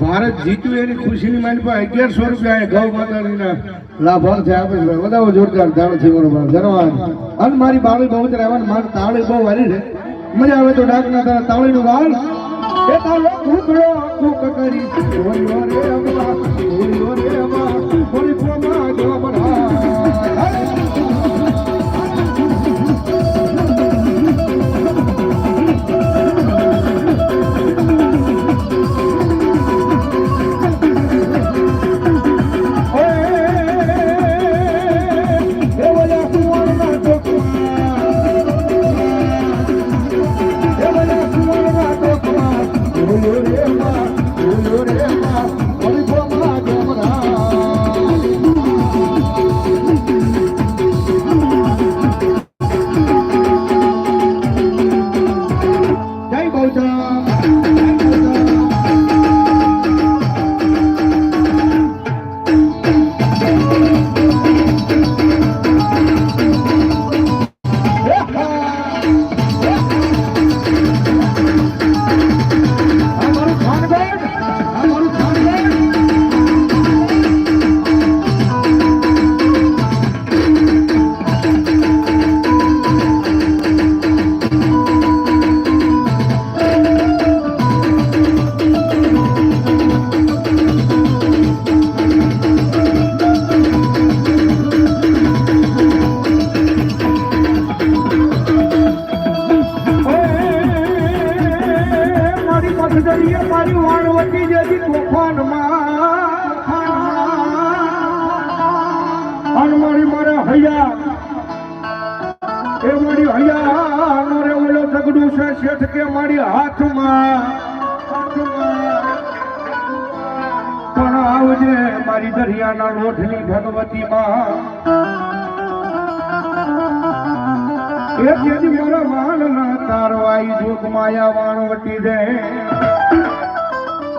ભારત જીત્યું એની ખુશીની માની પાસે અગિયારસો રૂપિયા ગૌ માતાજીના લાભાર્થે આપે છે વધારે જોરદાર તાળ છે બરોબર ધનવાન અને મારી બાળી બહુ જ રહેવાની મારી તાળી બહુ વારી છે. મજા આવે તો ડાકના તારા તાળીનું ગાળ. એ જય બહુચા જેથી તોફાનમાં અને મારી. હૈયા. એ મારી હૈયા. મારે ઓલો સગડું છે શેઠ કે મારી હાથમાં. પણ આવજે મારી દરિયાના લોઠની ભગવતી માં એ જેથી મારા વાણ ના તારો જોગ માયા વાણ વટી દે.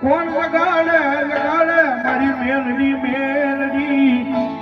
કોણ વગાડે વગાડે મારી મેલડી મેલડી